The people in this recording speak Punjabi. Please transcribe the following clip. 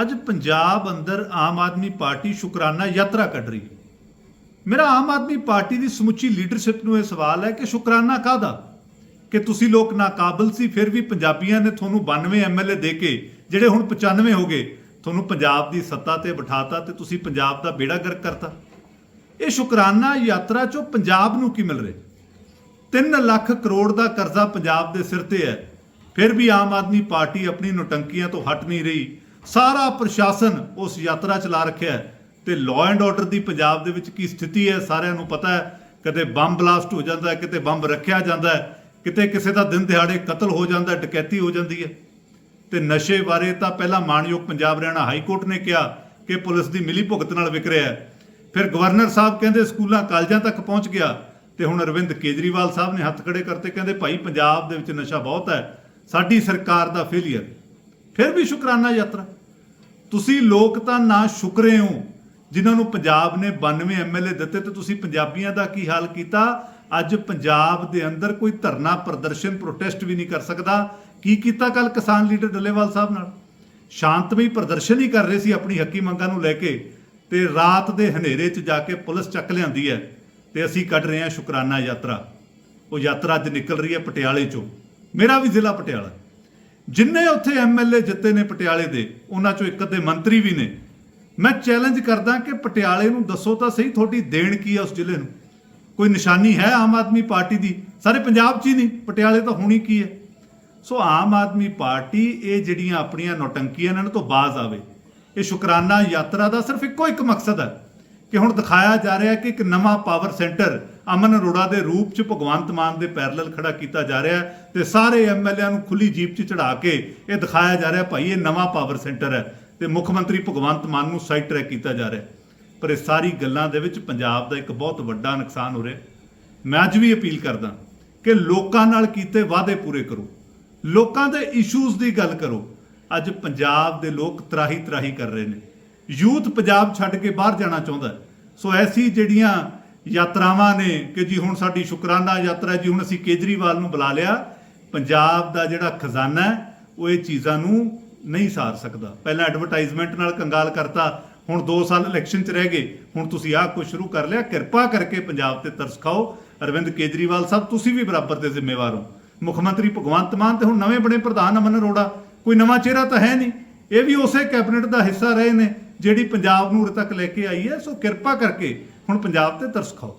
ਅੱਜ ਪੰਜਾਬ ਅੰਦਰ ਆਮ ਆਦਮੀ ਪਾਰਟੀ ਸ਼ੁਕਰਾਨਾ ਯਾਤਰਾ ਕੱਢ ਰਹੀ ਹੈ। ਮੇਰਾ ਆਮ ਆਦਮੀ ਪਾਰਟੀ ਦੀ ਸਮੁੱਚੀ ਲੀਡਰਸ਼ਿਪ ਨੂੰ ਇਹ ਸਵਾਲ ਹੈ ਕਿ ਸ਼ੁਕਰਾਨਾ ਕਾਹਦਾ? ਕਿ ਤੁਸੀਂ ਲੋਕ ਨਾਕਾਬਲ ਸੀ, ਫਿਰ ਵੀ ਪੰਜਾਬੀਆਂ ਨੇ ਤੁਹਾਨੂੰ 92 ਐਮਐਲਏ ਦੇ ਕੇ, ਜਿਹੜੇ ਹੁਣ 95 ਹੋ ਗਏ, ਤੁਹਾਨੂੰ ਪੰਜਾਬ ਦੀ ਸੱਤਾ ਤੇ ਬਿਠਾਤਾ ਤੇ ਤੁਸੀਂ ਪੰਜਾਬ ਦਾ ਬੇੜਾ ਗਰਕ ਕਰਤਾ। ਇਹ ਸ਼ੁਕਰਾਨਾ ਯਾਤਰਾ ਚੋਂ ਪੰਜਾਬ ਨੂੰ ਕੀ ਮਿਲ ਰਿਹਾ? 3 ਲੱਖ ਕਰੋੜ ਦਾ ਕਰਜ਼ਾ ਪੰਜਾਬ ਦੇ ਸਿਰ ਤੇ ਹੈ। ਫਿਰ ਵੀ ਆਮ ਆਦਮੀ ਪਾਰਟੀ ਆਪਣੀ ਨੋਟੰਕੀਆਂ ਤੋਂ ਹਟ ਨਹੀਂ ਰਹੀ। ਸਾਰਾ ਪ੍ਰਸ਼ਾਸਨ ਉਸ ਯਾਤਰਾ ਚਲਾ ਰੱਖਿਆ ਹੈ। ਤੇ ਲਾਅ ਐਂਡ ਆਰਡਰ ਦੀ ਪੰਜਾਬ ਦੇ ਵਿੱਚ ਕੀ ਸਥਿਤੀ ਹੈ, ਸਾਰਿਆਂ ਨੂੰ ਪਤਾ ਹੈ। ਕਦੇ ਬੰਬ ਬਲਾਸਟ ਹੋ ਜਾਂਦਾ ਕਿਤੇ ਬੰਬ ਰੱਖਿਆ ਜਾਂਦਾ ਕਿਤੇ ਕਿਸੇ ਦਾ ਦਿਨ ਦਿਹਾੜੇ ਕਤਲ ਹੋ ਜਾਂਦਾ ਡਕੈਤੀ ਹੋ ਜਾਂਦੀ ਹੈ। ਤੇ ਨਸ਼ੇ ਬਾਰੇ ਤਾਂ ਪਹਿਲਾਂ ਮਾਨਯੋਗ ਪੰਜਾਬ ਹਰਿਆਣਾ ਹਾਈ ਕੋਰਟ ਨੇ ਕਿਹਾ ਕਿ ਪੁਲਿਸ ਦੀ ਮਿਲੀ ਭੁਗਤ ਨਾਲ ਵਿਕ ਰਿਹਾ ਹੈ। ਫਿਰ ਗਵਰਨਰ ਸਾਹਿਬ ਕਹਿੰਦੇ ਸਕੂਲਾਂ, ਕਾਲਜਾਂ ਤੱਕ ਪਹੁੰਚ ਗਿਆ। ਤੇ ਹੁਣ ਅਰਵਿੰਦ ਕੇਜਰੀਵਾਲ ਸਾਹਿਬ ਨੇ ਹੱਥ ਖੜੇ ਕਰਤੇ, ਕਹਿੰਦੇ ਭਾਈ ਪੰਜਾਬ ਦੇ ਵਿੱਚ ਨਸ਼ਾ ਬਹੁਤ ਹੈ, ਸਾਡੀ ਸਰਕਾਰ ਦਾ ਫੇਲੀਅਰ ਫਿਰ ਵੀ ਸ਼ੁਕਰਾਨਾ ਯਾਤਰਾ। ਤੁਸੀਂ ਲੋਕ ਤਾਂ ਨਾ ਸ਼ੁਕਰੇ ਹੋ, ਜਿਨ੍ਹਾਂ ਨੂੰ ਪੰਜਾਬ ਨੇ 92 ਐਮਐਲਏ ਦਿੱਤੇ ਤੇ ਤੁਸੀਂ ਪੰਜਾਬੀਆਂ ਦਾ ਕੀ ਹਾਲ ਕੀਤਾ? ਅੱਜ ਪੰਜਾਬ ਦੇ ਅੰਦਰ ਕੋਈ ਧਰਨਾ ਪ੍ਰਦਰਸ਼ਨ ਪ੍ਰੋਟੈਸਟ ਵੀ ਨਹੀਂ ਕਰ ਸਕਦਾ। ਕੀ ਕੀਤਾ ਕੱਲ ਕਿਸਾਨ ਲੀਡਰ ਡੱਲੇਵਾਲ ਸਾਹਿਬ ਨਾਲ? ਸ਼ਾਂਤਮਈ ਪ੍ਰਦਰਸ਼ਨ ਹੀ ਕਰ ਰਹੇ ਸੀ ਆਪਣੀ ਹੱਕੀ ਮੰਗਾਂ ਨੂੰ ਲੈ ਕੇ ਤੇ ਰਾਤ ਦੇ ਹਨੇਰੇ 'ਚ ਜਾ ਕੇ ਪੁਲਿਸ ਚੱਕ ਲਿਆਂਦੀ ਹੈ ਤੇ ਅਸੀਂ ਕੱਢ ਰਹੇ ਹਾਂ ਸ਼ੁਕਰਾਨਾ ਯਾਤਰਾ। ਉਹ ਯਾਤਰਾ ਅੱਜ ਨਿਕਲ ਰਹੀ ਹੈ ਪਟਿਆਲੇ 'ਚੋਂ। ਮੇਰਾ ਵੀ ਜ਼ਿਲ੍ਹਾ ਪਟਿਆਲਾ। ਜਿੰਨੇ ਉੱਥੇ ਐਮਐਲਏ ਜਿੱਤੇ ਨੇ ਪਟਿਆਲੇ ਦੇ, ਉਹਨਾਂ 'ਚੋਂ ਇੱਕ ਅੱਧੇ ਮੰਤਰੀ ਵੀ ਨੇ। ਮੈਂ ਚੈਲੰਜ ਕਰਦਾ ਕਿ ਪਟਿਆਲੇ ਨੂੰ ਦੱਸੋ ਤਾਂ ਸਹੀ ਤੁਹਾਡੀ ਦੇਣ ਕੀ ਹੈ ਉਸ ਜ਼ਿਲ੍ਹੇ ਨੂੰ। ਕੋਈ ਨਿਸ਼ਾਨੀ ਹੈ ਆਮ ਆਦਮੀ ਪਾਰਟੀ ਦੀ? ਸਾਰੇ ਪੰਜਾਬ 'ਚ ਹੀ ਨਹੀਂ, ਪਟਿਆਲੇ ਤਾਂ ਹੋਣੀ ਕੀ ਹੈ? ਸੋ ਆਮ ਆਦਮੀ ਪਾਰਟੀ ਇਹ ਜਿਹੜੀਆਂ ਆਪਣੀਆਂ ਨੌਟੰਕੀਆਂ ਇਹਨਾਂ ਤੋਂ ਬਾਜ਼ ਆਵੇ। ਇਹ ਸ਼ੁਕਰਾਨਾ ਯਾਤਰਾ ਦਾ ਸਿਰਫ ਇੱਕੋ ਇੱਕ ਮਕਸਦ ਹੈ। ਕਿ ਹੁਣ ਦਿਖਾਇਆ ਜਾ ਰਿਹਾ ਕਿ ਇੱਕ ਨਵਾਂ ਪਾਵਰ ਸੈਂਟਰ ਅਮਨ ਅਰੋੜਾ ਦੇ ਰੂਪ 'ਚ ਭਗਵੰਤ ਮਾਨ ਦੇ ਪੈਰਲਲ ਖੜਾ ਕੀਤਾ ਜਾ ਰਿਹਾ ਹੈ ਤੇ ਸਾਰੇ ਐਮਐਲਏਆਂ ਨੂੰ ਖੁੱਲੀ ਜੀਪ 'ਚ ਚੜਾ ਕੇ ਇਹ ਦਿਖਾਇਆ ਜਾ ਰਿਹਾ ਭਾਈ ਇਹ ਨਵਾਂ ਪਾਵਰ ਸੈਂਟਰ ਹੈ ਤੇ ਮੁੱਖ ਮੰਤਰੀ ਭਗਵੰਤ ਮਾਨ ਨੂੰ ਸਾਈਡ ਟਰੈਕ ਕੀਤਾ ਜਾ ਰਿਹਾ ਪਰ ਇਹ ਸਾਰੀ ਗੱਲਾਂ ਦੇ ਵਿੱਚ ਪੰਜਾਬ ਦਾ ਇੱਕ ਬਹੁਤ ਵੱਡਾ ਨੁਕਸਾਨ ਹੋ ਰਿਹਾ ਮੈਂ ਅੱਜ ਵੀ ਅਪੀਲ ਕਰਦਾ ਕਿ ਲੋਕਾਂ ਨਾਲ ਕੀਤੇ ਵਾਅਦੇ ਪੂਰੇ ਕਰੋ। ਲੋਕਾਂ ਦੇ ਇਸ਼ੂਜ਼ ਦੀ ਗੱਲ ਕਰੋ। ਅੱਜ ਪੰਜਾਬ ਦੇ ਲੋਕ ਤਰਾਹੀ ਤਰਾਹੀ ਕਰ ਰਹੇ ਨੇ। ਯੂਥ ਪੰਜਾਬ ਛੱਡ ਕੇ ਬਾਹਰ ਜਾਣਾ ਚਾਹੁੰਦਾ ਹੈ। ਸੋ ਐਸੀ ਜਿਹੜੀਆਂ ਯਾਤਰਾਵਾਂ ਨੇ ਕਿ ਜੀ ਹੁਣ ਸਾਡੀ ਸ਼ੁਕਰਾਨਾ ਯਾਤਰਾ ਜੀ, ਹੁਣ ਅਸੀਂ ਕੇਜਰੀਵਾਲ ਨੂੰ ਬੁਲਾ ਲਿਆ, ਪੰਜਾਬ ਦਾ ਜਿਹੜਾ ਖਜ਼ਾਨਾ ਉਹ ਇਹ ਚੀਜ਼ਾਂ ਨੂੰ ਨਹੀਂ ਸਾਰ ਸਕਦਾ। ਪਹਿਲਾਂ ਐਡਵਰਟਾਈਜ਼ਮੈਂਟ ਨਾਲ ਕੰਗਾਲ ਕਰਤਾ, ਹੁਣ 2 ਸਾਲ ਇਲੈਕਸ਼ਨ 'ਚ ਰਹਿ ਗਏ, ਹੁਣ ਤੁਸੀਂ ਆਹ ਕੁਝ ਸ਼ੁਰੂ ਕਰ ਲਿਆ, ਕਿਰਪਾ ਕਰਕੇ ਪੰਜਾਬ ਤੇ ਤਰਸ ਖਾਓ। ਅਰਵਿੰਦ ਕੇਜਰੀਵਾਲ ਸਾਹਿਬ, ਤੁਸੀਂ ਵੀ ਬਰਾਬਰ ਦੇ ਜ਼ਿੰਮੇਵਾਰ ਹੋ। ਮੁੱਖ ਮੰਤਰੀ ਭਗਵੰਤ ਮਾਨ ਤੇ ਹੁਣ ਨਵੇਂ ਬਣੇ ਪ੍ਰਧਾਨ ਅਮਨ ਅਰੋੜਾ, ਕੋਈ ਨਵਾਂ ਚਿਹਰਾ ਤਾਂ ਹੈ ਨਹੀਂ। ਇਹ ਵੀ ਉਸੇ ਕੈਬਨਿਟ ਦਾ ਹਿੱਸਾ ਰਹੇ ਨੇ। ਜਿਹੜੀ ਪੰਜਾਬ ਨੂੰ ਉਰੇ ਤੱਕ ਲੈ ਕੇ ਆਈ ਹੈ, ਸੋ ਕਿਰਪਾ ਕਰਕੇ ਹੁਣ ਪੰਜਾਬ ਤੇ ਤਰਸ ਖਾਓ।